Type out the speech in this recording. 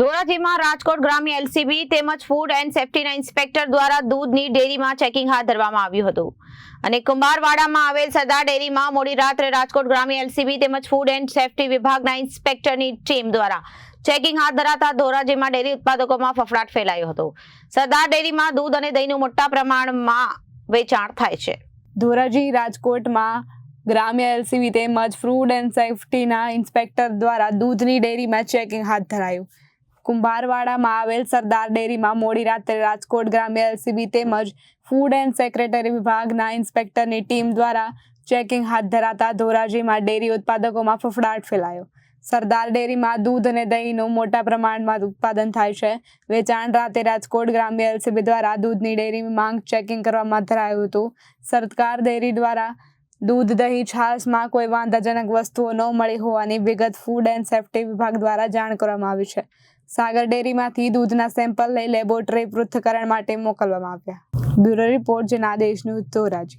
ધોરાજીમાં રાજકોટ ગ્રામ્ય એલસીબી તેમજ food and સેફ્ટીના inspector દ્વારા દૂધની ડેરીમાં ચેકિંગ હાથ ધરવામાં આવ્યું હતું. અને કુંભારવાડામાં આવેલ સરદાર ડેરીમાં મોડી રાત્રે રાજકોટ ગ્રામ્ય એલસીબી તેમજ ફૂડ એન્ડ સેફ્ટી વિભાગના ઇન્સ્પેક્ટરની ટીમ દ્વારા ચેકિંગ હાથ ધરાતા ધોરાજીમાં ડેરી ઉત્પાદકોમાં ફફડાટ ફેલાયો હતો. સરદાર ડેરીમાં દૂધ અને દહીંનું મોટા પ્રમાણમાં વેચાણ થાય છે. ધોરાજી રાજકોટમાં ગ્રામ્ય એલસીબી તેમજ ફ્રૂડ એન્ડ સેફ્ટીના ઇન્સ્પેક્ટર દ્વારા દૂધની ડેરીમાં ચેકિંગ હાથ ધરાયું. કુંભારવાડામાં આવેલ સરદાર ડેરીમાં મોડી રાત્રે રાજકોટ ગ્રામ્ય એલસીબી તેમજ ફૂડ એન્ડ સેક્રેટરી વિભાગના ઇન્સ્પેક્ટરની ટીમ દ્વારા ચેકિંગ હાથ ધરાતા ધોરાજીમાં ડેરી ઉત્પાદકોમાં ફફડાટ ફેલાયો. સરદાર ડેરીમાં દૂધ અને દહીંનું મોટા પ્રમાણમાં ઉત્પાદન થાય છે. વેચાણ રાતે રાજકોટ ગ્રામ્ય એલસીબી દ્વારા દૂધની ડેરીની માંગ ચેકિંગ કરવામાં ધરાયું હતું. સરકાર ડેરી દ્વારા દૂધ, દહીં, છાશમાં કોઈ વાંધાજનક વસ્તુઓ ન મળી હોવાની વિગત ફૂડ એન્ડ સેફ્ટી વિભાગ દ્વારા જાણ કરવામાં આવી છે. સાગર ડેરીમાંથી દૂધના સેમ્પલ લઈ લેબોરેટરી પૃથ્થકરણ માટે મોકલવામાં આવ્યા. Bureau report, Janadesh news Dhoraji.